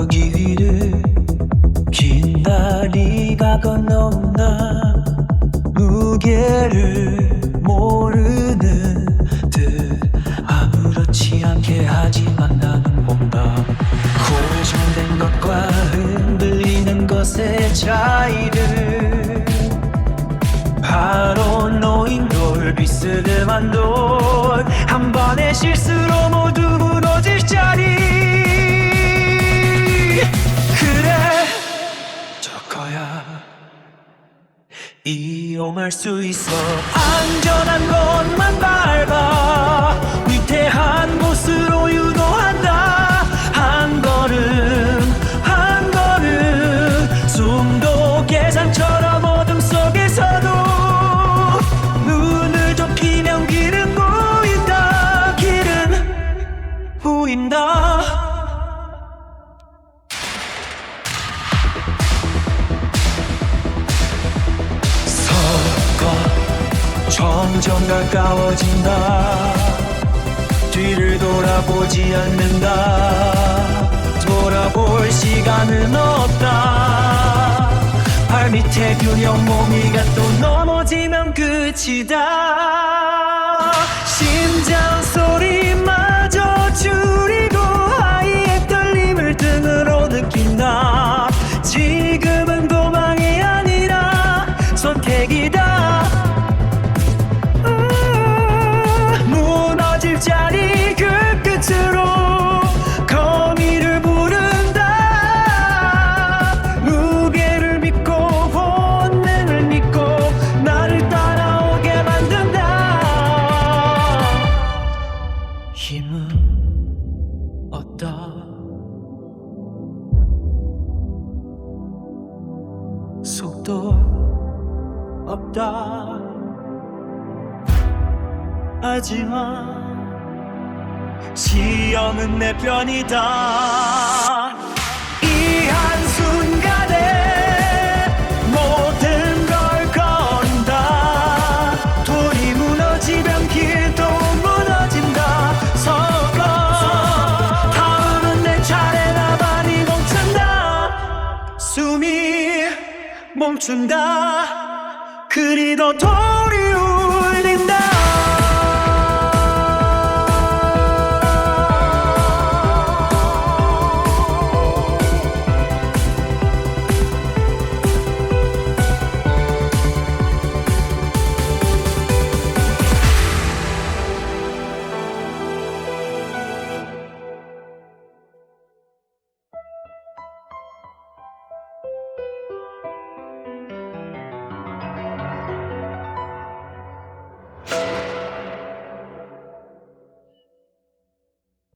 저기 위를 긴 다리가 건너나? 무게를 모르는 듯 아무렇지 않게 하지만 나는 본다. 고정된 것과 흔들리는 것의 차이를 거야. 이용할 수 있어. 안전한 것만 밟아. 위태한 곳으로 유도한다. 한 걸음 한 걸음. 숨도 계산처럼 어둠 속에서도 눈을 좁히면 길은 보인다. 길은 보인다 점점 가까워진다. 뒤를 돌아보지 않는다. 돌아볼 시간은 없다. 발 밑에 균형 몸이가 또 넘어지면 끝이다. 심장 힘은 없다. 속도 없다. 하지만 시험은 내 편이다 멈춘다. 그리도 돌이